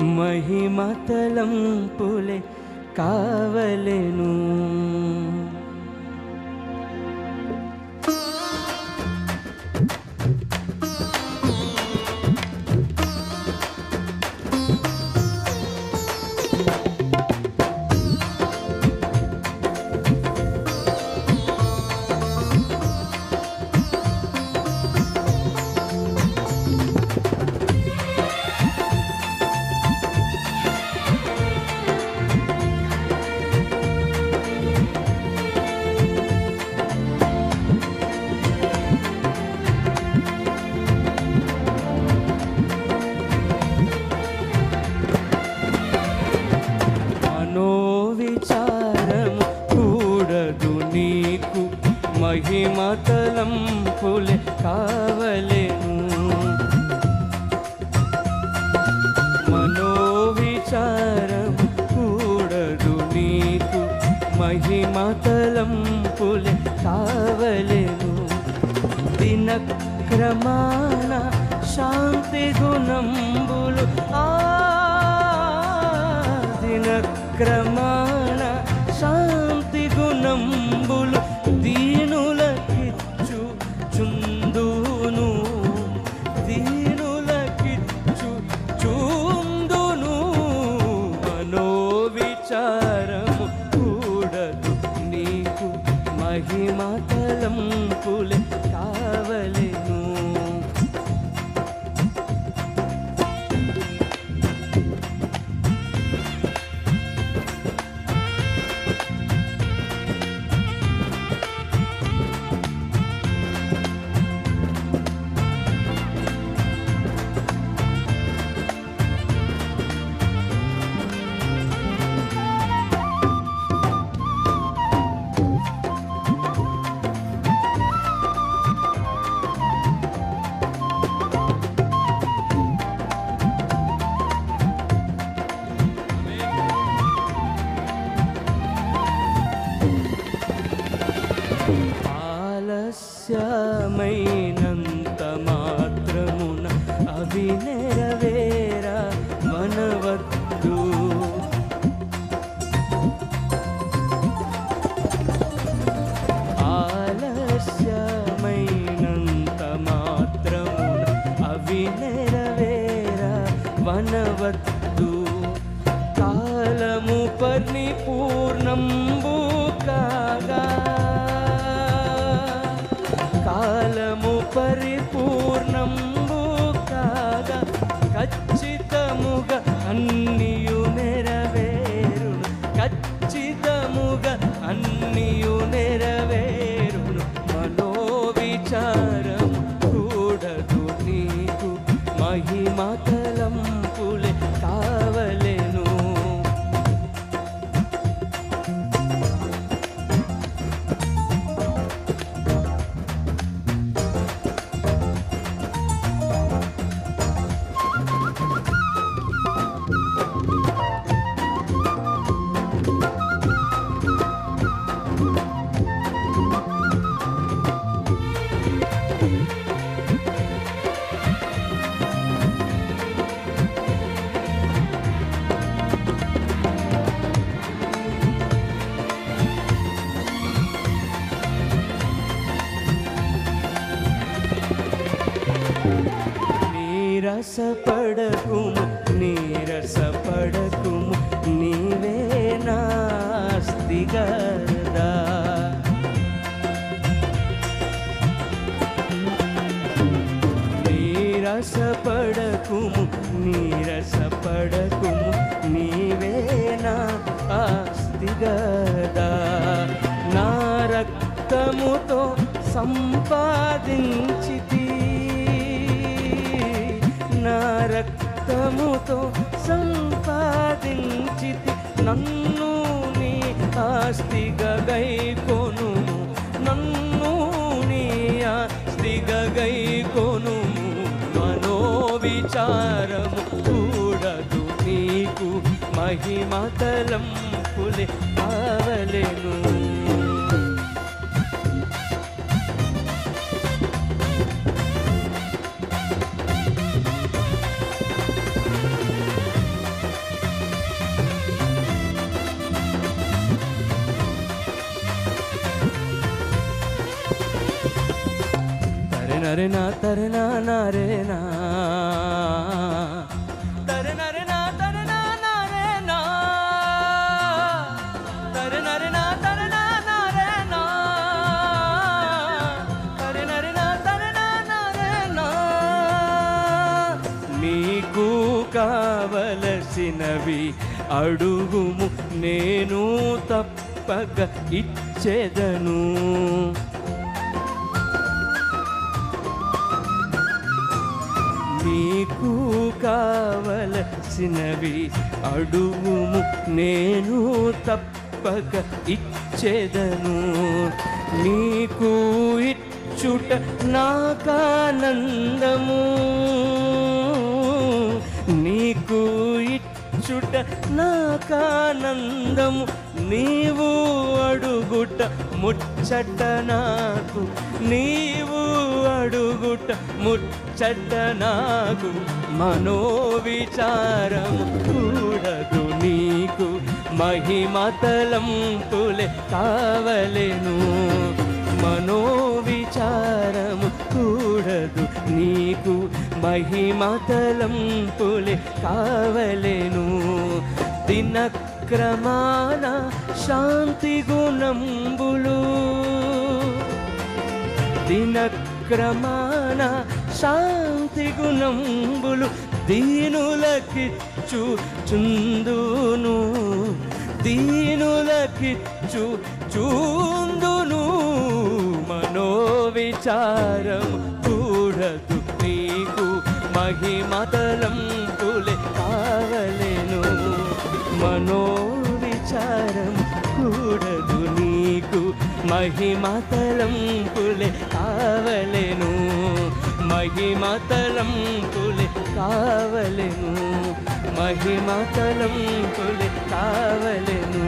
महिमातलं पुले कावल మహిమతలంపులే కావలేను. మనోవిచారం కూడదు నీకు మహిమతలంపులే కావలేను. దినక్రమాన శాంతి గుణంబులు ఆ దినక్రమా మహిమతలంపులే కావలెను రహస్యమైన నిరసపడకుము నీరసపడకుము నీవే నాస్తి గదా నీరసపడకుము నీరసపడకుము నీవే నా నా రక్తముతో సంపాదించ ఎంతో సంపాదించితి. నన్ను నీ ఆస్తిగా గైకొను నన్ను నీ ఆస్తిగా గైకొను మనోవిచారము కూడదు నీకు. మహిమతలం పులే కావలేను. నా నరే నా నీకు కావలసినవి అడుగుము నేను తప్పక ఇచ్చేదను. నీకు కావలసినవి అడుగుము నేను తప్పక ఇచ్చేదను. నీకు ఇచ్చుట నాకానందము. నీకు ఇచ్చుట నాకానందము. నీవు అడుగుట ముచ్చట నాకు. నీవు అడుగుట ముచ్చట నాకు మనోవిచారం కూడదు నీకు. మహిమతలం తులే కావలెను. మనోవిచారం కూడదు నీకు. మహిమతలం పులే కావలెను. దినక్రమాన శాంతి గుణంబులు. క్రమాన శాంతి గుణంబులు దీనులకిచ్చు చుందును దీనులకిచ్చు చూందును. మనోవిచారం కూడదు నీకు మహిమతలం పులే కావలేను. మనోవిచారం కూడ మహిమతలం పులే కావలెను. మహిమతలం పులే కావలెను. మహిమతలం పులే కావలెను.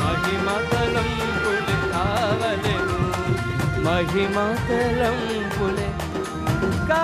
మహిమతలం మహిమ తలంపులే. కా